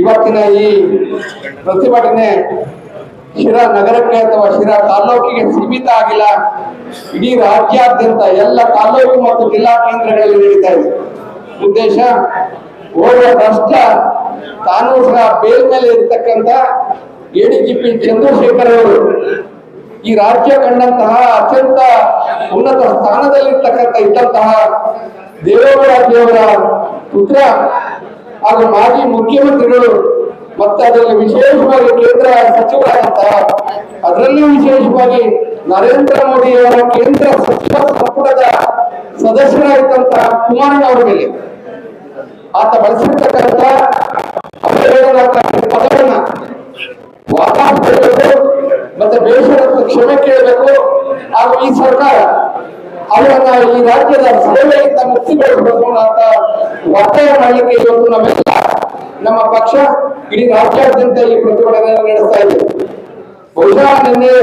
ಇವತ್ತಿನ ಈ ಪ್ರತಿಭಟನೆ ಶಿರಾ ನಗರಕ್ಕೆ ಅಥವಾ ಶಿರಾ ತಾಲೂಕಿಗೆ ಸೀಮಿತ ಆಗಿಲ್ಲ. ಇಡೀ ರಾಜ್ಯಾದ್ಯಂತ ಎಲ್ಲ ತಾಲೂಕು ಮತ್ತು ಜಿಲ್ಲಾ ಕೇಂದ್ರಗಳಲ್ಲಿ ನಡೀತಾ ಇದೆ. ಉದ್ದೇಶ ಓರ್ವ ಭ್ರಷ್ಟ ತಾನು ಸಹ ಬೇಲ್ ಮೇಲೆ ಇರತಕ್ಕಂತ ಎಡಿಜಿಪಿ ಚಂದ್ರಶೇಖರ್ ಅವರು ಈ ರಾಜ್ಯ ಕಂಡಂತಹ ಅತ್ಯಂತ ಉನ್ನತ ಸ್ಥಾನದಲ್ಲಿರ್ತಕ್ಕಂಥ ಇದ್ದಂತಹ ದೇವೇಗೌಡಜಿಯವರ ಪುತ್ರ ಹಾಗೂ ಮಾಜಿ ಮುಖ್ಯಮಂತ್ರಿಗಳು ಮತ್ತೆ ಅದರಲ್ಲಿ ವಿಶೇಷವಾಗಿ ಕೇಂದ್ರ ಸಚಿವರಾದಂತಹ ಅದರಲ್ಲೂ ವಿಶೇಷವಾಗಿ ನರೇಂದ್ರ ಮೋದಿ ಅವರ ಕೇಂದ್ರ ಸಚಿವ ಸಂಪುಟದ ಸದಸ್ಯರಾಗಿದ್ದಂತಹ ಕುಮಾರಣ್ಣ ಅವರ ಮೇಲೆ ಆತ ಬಳಸಿರ್ತಕ್ಕಂಥ ಪದವನ್ನ ವಾಪಸ್ ಮತ್ತೆ ಬೇಷರತ್ತು ಕ್ಷಮೆ ಕೇಳಬೇಕು. ಹಾಗೂ ಈ ಸರ್ಕಾರ ಅವರನ್ನ ಈ ರಾಜ್ಯದ ಸೇವೆಯಿಂದ ಮುಕ್ತಿಗೊಳಿಸಬೇಕು ಅಂತ ಒತ್ತಾಯ ಮಾಡಲಿಕ್ಕೆ ಇವತ್ತು ನಮ್ಮೆಲ್ಲ ನಮ್ಮ ಪಕ್ಷ ಇಡೀ ರಾಜ್ಯಾದ್ಯಂತ ಈ ಪ್ರತಿಭಟನೆಯನ್ನು ನಡೆಸ್ತಾ ಇದೆ. ಬಹುಶಃ ನಿನ್ನೆ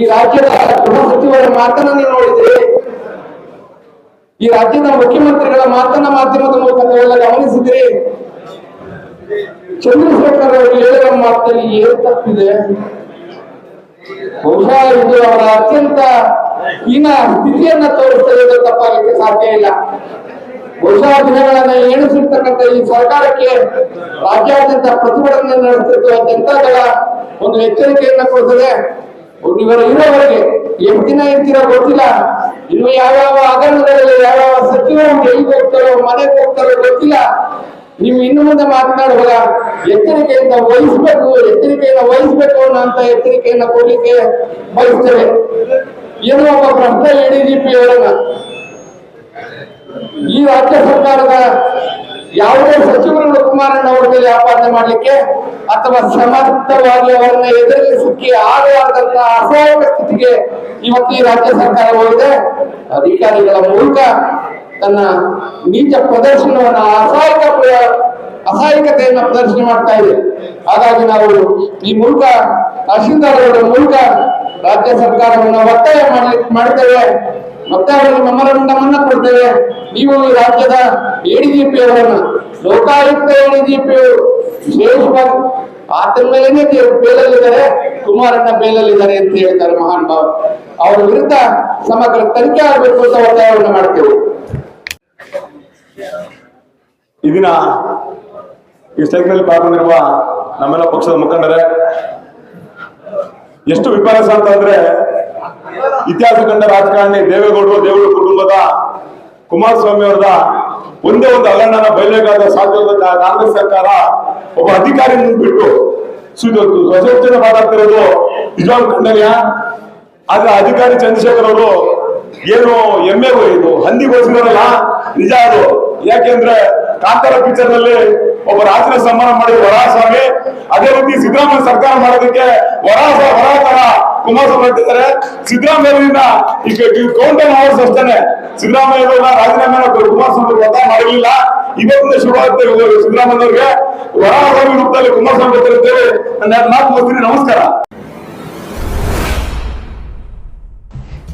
ಈ ರಾಜ್ಯದ ಗೃಹ ಸಚಿವರ ಮಾತನ್ನ ನೀವು ನೋಡಿದ್ರಿ, ಈ ರಾಜ್ಯದ ಮುಖ್ಯಮಂತ್ರಿಗಳ ಮಾತನ್ನ ಮಾಧ್ಯಮದ ಮೂಲಕ ಎಲ್ಲ ಗಮನಿಸಿದ್ರಿ, ಚಂದ್ರಶೇಖರ್ ಅವರು ಹೇಳಿದ ಮಾತಲ್ಲಿ ಏನ್ ತಪ್ಪಿದೆ? ಬಹುಶಃ ಇದು ಅವರ ಅತ್ಯಂತ ಹೀನ ಸ್ಥಿತಿಯನ್ನ ತೋರಿಸ್ತದೆ ತಪ್ಪಾಗಲಿಕ್ಕೆ ಸಾಧ್ಯ ಇಲ್ಲ. ಬಹುಶಃ ದಿನಗಳನ್ನ ಎಣಿಸಿರ್ತಕ್ಕಂಥ ಈ ಸರ್ಕಾರಕ್ಕೆ ರಾಜ್ಯಾದ್ಯಂತ ಪ್ರತಿಭಟನೆ ನಡೆಸುತ್ತಿರುವ ಜನತಾದಳ ಒಂದು ಎಚ್ಚರಿಕೆಯನ್ನ ಕೊಡ್ತದೆ. ಇವರು ಇರೋವರೆಗೆ ಎಷ್ಟು ದಿನ ಇರ್ತೀರೋ ಗೊತ್ತಿಲ್ಲ. ಇನ್ನು ಯಾವ್ಯಾವ ಹಗರಣಗಳಲ್ಲಿ ಯಾವ್ಯಾವ ಸಚಿವರು ಎಲ್ಲಿ ಹೋಗ್ತಾರೋ, ಮನೆಗೆ ಹೋಗ್ತಾರೋ ಗೊತ್ತಿಲ್ಲ. ನೀವು ಇನ್ನು ಮುಂದೆ ಮಾತನಾಡುವಾಗ ಎಚ್ಚರಿಕೆಯಿಂದ ವಹಿಸ್ಬೇಕು ಎಚ್ಚರಿಕೆಯನ್ನ ವಹಿಸ್ಬೇಕು ಅನ್ನೋಂತ ಎಚ್ಚರಿಕೆಯನ್ನ ಕೊಡ್ಲಿಕ್ಕೆ ಬಯಸ್ತೇವೆ. ಏನೋ ಒಬ್ಬ ಭ್ರಷ್ಟ ಪಿ ಅವರನ್ನ ಈ ರಾಜ್ಯ ಸರ್ಕಾರದ ಯಾವುದೇ ಸಚಿವರುಗಳು ಕುಮಾರಣ್ಣ ಅವರ ಮೇಲೆ ಆಪಾದನೆ ಮಾಡಲಿಕ್ಕೆ ಅಥವಾ ಸಮರ್ಥವಾಗಿ ಅವರನ್ನ ಎದುರಿಸಲಿಕ್ಕೆ ಆಗಲಾರದಂತಹ ಅಸಹಾಯಕ ಸ್ಥಿತಿಗೆ ಇವತ್ತು ಈ ರಾಜ್ಯ ಸರ್ಕಾರ ಹೋಗಿದೆ. ಅಧಿಕಾರಿಗಳ ಮೂಲಕ ತನ್ನ ನೀಚ ಪ್ರದರ್ಶನವನ್ನ ಅಸಹಾಯಕ ಅಸಹಾಯಕತೆಯನ್ನ ಪ್ರದರ್ಶನ ಮಾಡ್ತಾ ಇದೆ. ಹಾಗಾಗಿ ನಾವು ಈ ಮೂಲಕ ತಹಶೀಲ್ದಾರ್ ಮೂಲಕ ರಾಜ್ಯ ಸರ್ಕಾರವನ್ನು ಒತ್ತಾಯ ಮಾಡ್ಲಿಕ್ಕೆ ಮಾಡ್ತೇವೆ ಮತ್ತೆ ಅವರಿಗೆ ನಮ್ಮನ್ನು ಅನ್ನ ಕೊಡ್ತೇವೆ. ನೀವು ರಾಜ್ಯದ ಎಡಿಜಿಪಿ ಅವರನ್ನು ಲೋಕಾಯುಕ್ತ ಎಡಿಜಿಪಿ ವಿಶೇಷವಾಗಿ ಆತನ ಮೇಲೇನೆ ಬೇಲಲ್ಲಿದ್ದಾರೆ. ಕುಮಾರಣ್ಣ ಬೇಲಲ್ಲಿದ್ದಾರೆ ಅಂತ ಹೇಳ್ತಾರೆ ಮಹಾನ್ ಭಾವ. ಅವರ ವಿರುದ್ಧ ಸಮಗ್ರ ತನಿಖೆ ಆಗಬೇಕು ಅಂತ ಒತ್ತಾಯವನ್ನು ಮಾಡ್ತೇವೆ. ಈ ಈ ಸ್ಟೈಕ್ನಲ್ಲಿ ಪಾಲ್ಗೊಂಡಿರುವ ನಮ್ಮೆಲ್ಲ ಪಕ್ಷದ ಮುಖಂಡರೇ ಎಷ್ಟು ವಿಪರ್ಯಾಸ ಅಂತಂದ್ರೆ ಇತಿಹಾಸ ಕಂಡ ರಾಜಕಾರಣಿ ದೇವೇಗೌಡರು, ದೇವರು ಕುಟುಂಬದ ಕುಮಾರಸ್ವಾಮಿ ಅವರದ ಒಂದೇ ಒಂದು ಹಗರಣನ ಬಯಲೇಗಾದ ಸಾಧ್ಯವಾದ ಕಾಂಗ್ರೆಸ್ ಸರ್ಕಾರ ಒಬ್ಬ ಅಧಿಕಾರಿ ಮುಂದ್ಬಿಟ್ಟು ಸ್ವಸೋಚನೆ ಮಾತಾಡ್ತಿರೋದು ನಿಜವಾಗ್ಲೂ ಖಂಡನೀಯ? ಆದ್ರೆ ಅಧಿಕಾರಿ ಚಂದ್ರಶೇಖರ್ ಅವರು ಏನು ಎಮ್ಮೆ ಇದು ಹಂದಿ ಗೋಸ್ಕರಲ್ಲ ನಿಜ ಅದು. ಯಾಕೆಂದ್ರೆ ಕಾಂತಾರ ಪಿಕ್ಚರ್ನಲ್ಲಿ ಒಬ್ಬ ರಾಜನ ಸನ್ಮಾನ ಮಾಡಿದ ವರಾಸ್ವಾಮಿ ಅದೇ ರೀತಿ ಸಿದ್ದರಾಮಯ್ಯ ಸರ್ಕಾರ ಮಾಡೋದಕ್ಕೆ ವರಾಸ ವರ ತರ ಕುಮಾರಸ್ವಾಮಿ ಸಿದ್ದರಾಮಯ್ಯ ಈಗ ಕೌಂಟರ್ ಅವರ್ಸ್ ಅಷ್ಟೇನೆ. ಸಿದ್ದರಾಮಯ್ಯ ರಾಜೀನಾಮೆ ಕುಮಾರಸ್ವಾಮಿ ಒತ್ತಾಯ ಮಾಡಲಿಲ್ಲ ಇವತ್ತಿಂದ ಶುರುವಾಗುತ್ತೆ ಸಿದ್ದರಾಮಯ್ಯ ಅವರಿಗೆ ವರಾಸ್ವಾಮಿ ರೂಪದಲ್ಲಿ ಕುಮಾರಸ್ವಾಮಿ ನನ್ನ ಮಾತು ನಮಸ್ಕಾರ.